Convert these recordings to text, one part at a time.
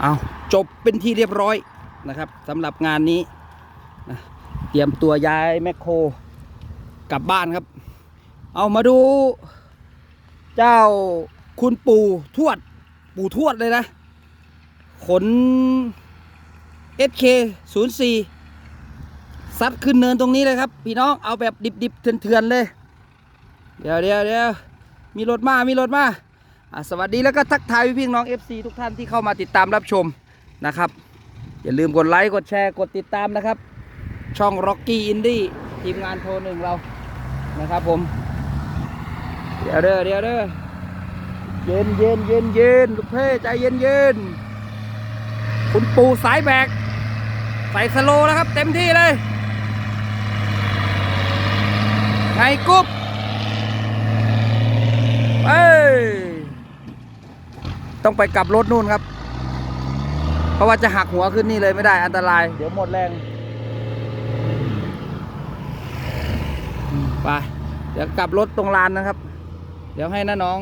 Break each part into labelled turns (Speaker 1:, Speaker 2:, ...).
Speaker 1: เอาจบเป็นที่เรียบร้อยนะครับสำหรับงานนี้นะเตรียมตัวย้ายแมคโครกลับบ้านครับ เอามาดู เจ้าคุณปู่ทวด ปู่ทวดเลยนะ ขน SK 0 4ซัดขึ้นเนินตรงนี้เลยครับ พี่น้องเอาแบบดิบๆเถื่อนๆเลย เดี๋ยวเดี๋ยวเดี๋ยวมีรถมา มีรถมา สวัสดีแล้วก็ทักทายพี่ๆน้อง FC ทุกท่านที่เข้ามาติดตามรับชมนะครับ อย่าลืมกดไลค์กดแชร์กดติดตามนะครับ ช่อง Rocky Indie ทีมงานโทรหนึ่งเรานะครับผม เดี๋ยวเด้อเดี๋ยวเด้อเย็นเย็นเย็นเย็นลูกเพ่ใจเย็นเย็นคุณปูสายแบกใส่สโลแล้วครับ เต็มที่เลยไงกุ๊บเอ้ย ต้องไปกลับรถนู่นครับ เพราะว่าจะหักหัวขึ้นนี่เลยไม่ได้อันตราย เดี๋ยวหมดแรงอืมไปเดี๋ยวกลับรถตรงลานนะครับ เดี๋ยวให้น้าน้อง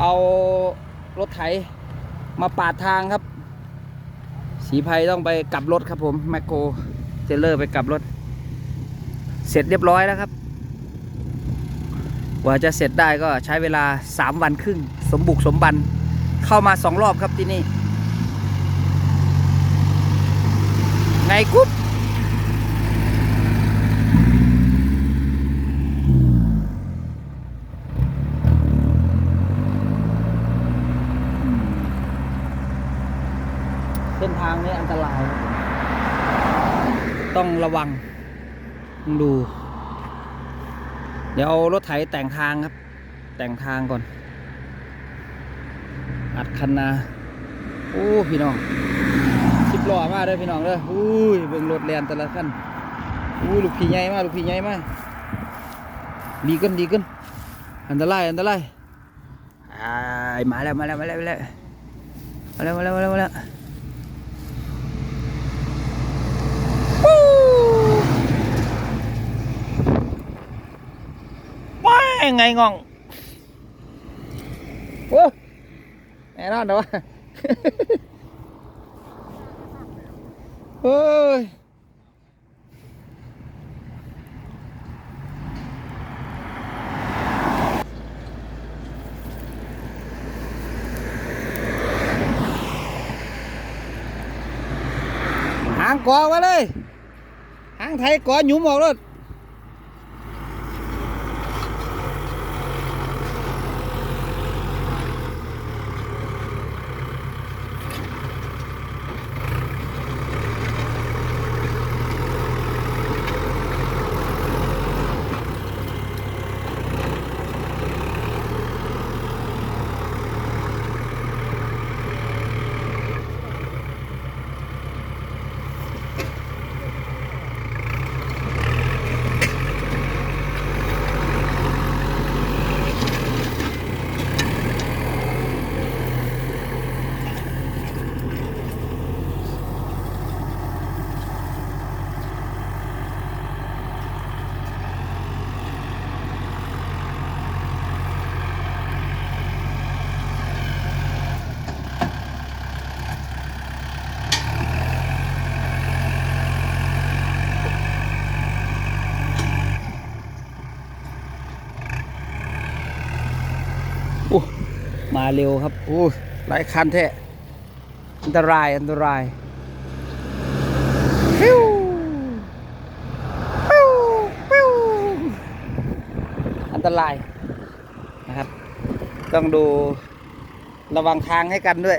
Speaker 1: เอารถไถมาปาดทางครับ สีภัยต้องไปกลับรถครับผมแมคโครเจเลอร์ไปกลับรถ เสร็จเรียบร้อยแล้วครับก ว่าจะเสร็จได้ก็ใช้เวลา 3 วันครึ่ง สมบุกสมบัน เข้ามาสองรอบครับที่นี่ ไงกุ๊บเส้นทางนี้อันตราย ต้องระวังดู เดี๋ยวเอารถไถแต่งทางครับ แต่งทางก่อน อัดคันนาโอ้พี่น้องสิบล้อมาเด้อพี่น้องเด้ออุ้ยเบิ่งรถแลนแต่ละคันอุ้ยลูกพี่ใหญ่มากลูกพี่ใหญ่มากดีขึ้นดีขึ้นอันตรายอันตรายอ่ายมาแล้วมาแล้วมาแล้วมาแล้วมาแล้วมาแล้วมาแล้ว มาแล้วว้ายไงงองโอ้แน่นอนเดี๋ยววะเฮ้ยหางกอมาเลยหางไทยกอหยุมออกเลย โอ้มา เร็วครับโอ้หลายคันแท้อันตรายอันตรายฟิวฟิวฟิวอันตรายนะครับ ต้องดูระวังทางให้กันด้วย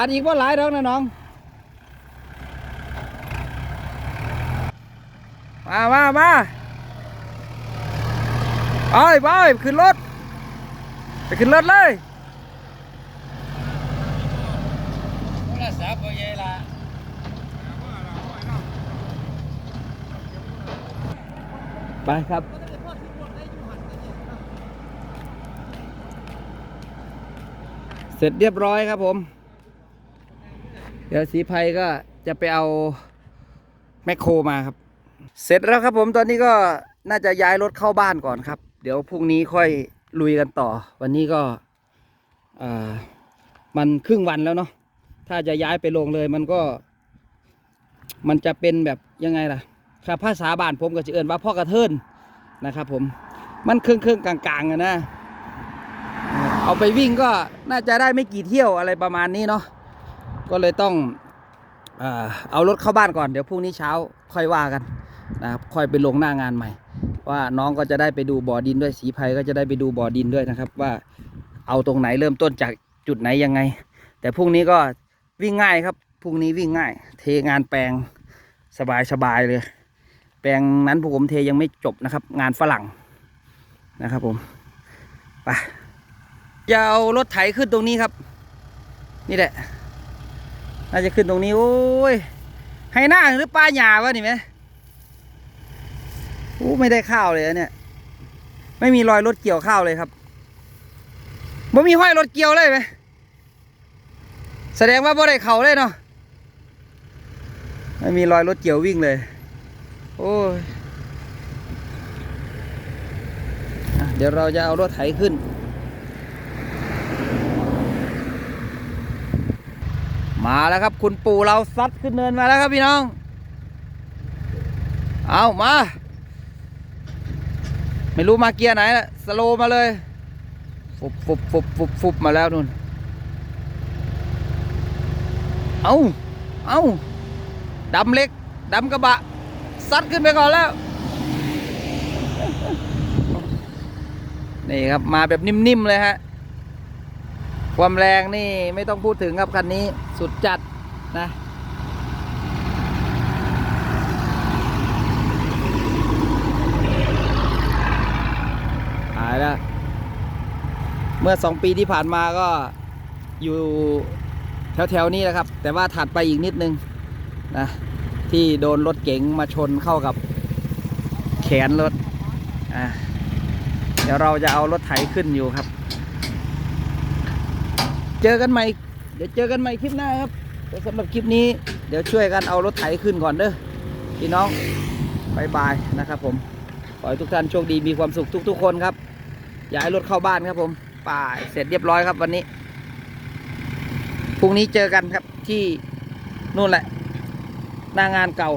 Speaker 1: าดอีกว่าหลายดอกนะน้อง มามามาไปไปขึ้นรถ ไปขึ้นรถเลย
Speaker 2: โทรศัพท์บ่ใหญ่ละ
Speaker 1: ไปครับเสร็จเรียบร้อยครับผม เดี๋ยวสีภัยก็จะไปเอาแมคโครมาครับ เสร็จแล้วครับผมตอนนี้ก็น่าจะย้ายรถเข้าบ้านก่อนครับ เดี๋ยวพรุ่งนี้ค่อยลุยกันต่อ วันนี้ก็มันครึ่งวันแล้วเนาะถ้าจะย้ายไปลงเลยมันก็ มันจะเป็นแบบยังไงล่ะครับภาษาบ้านผมก็จะเอิ้นว่าพ่อกระเทินนะครับ ผมมันครึ่งครึ่งกลางๆอะนะเอาไปวิ่งก็น่าจะได้ไม่กี่เที่ยวอะไรประมาณนี้เนาะ ก็เลยต้องเอารถเข้าบ้านก่อนเดี๋ยวพรุ่งนี้เช้าค่อยว่ากันนะครับค่อยไปลงหน้างานใหม่ ว่าน้องก็จะได้ไปดูบ่อดินด้วยสีภัยก็จะได้ไปดูบ่อดินด้วยนะครับว่าเอาตรงไหนเริ่มต้นจากจุดไหนยังไง แต่พรุ่งนี้ก็วิ่งง่ายครับพรุ่งนี้วิ่งง่าย เทงานแปลงสบายสบายเลย แปลงนั้นผมเทยังไม่จบนะครับ งานฝรั่งนะครับผมไปจะเอารถไถขึ้นตรงนี้ครับ นี่แหละ น่าจะขึ้นตรงนี้ โอ้ยให้หน้าหรือปลาหยาวะนี่ไหมโอ้ไม่ได้ข้าวเลยเนี่ย ไม่มีรอยรถเกี่ยวข้าวเลยครับบ่มีห้อยรถเกี่ยวเลยไหมแสดงว่าบ่ได้เข่าเลยเนาะไม่มีรอยรถเกี่ยววิ่งเลย โอ้ยเดี๋ยวเราจะเอารถไถขึ้น มาแล้วครับ คุณปู่เราซัดขึ้นเนินมาแล้วครับพี่น้อง เอามา ไม่รู้มาเกียร์ไหนละสโลมาเลย ฟุบฟุบฟุบฟุบฟุบมาแล้วนู่น เอาเอาดำเล็กดำกระบะ ซัดขึ้นไปก่อนแล้ว นี่ครับมาแบบนิ่มๆเลยฮะ ความแรงนี่ไม่ต้องพูดถึงครับคันนี้สุดจัดนะหายแล้ว เมื่อสองปีที่ผ่านมาก็อยู่แถวๆนี้แหละครับ แต่ว่าถัดไปอีกนิดนึงนะที่โดนรถเก๋งมาชนเข้ากับแขนรถ อะ เดี๋ยวเราจะเอารถไถขึ้นอยู่ครับ เจอกันใหม่ เดี๋ยวเจอกันใหม่คลิปหน้าครับสำหรับคลิปนี้เดี๋ยวช่วยกันเอารถไถขึ้นก่อนเด้อพี่น้องบายบายนะครับผมขอให้ทุกท่านโชคดีมีความสุขทุก ๆ คนครับ อย่าให้รถเข้าบ้านครับผมป่ายเสร็จเรียบร้อยครับวันนี้พรุ่งนี้เจอกันครับที่นู่นแหละหน้างานเก่า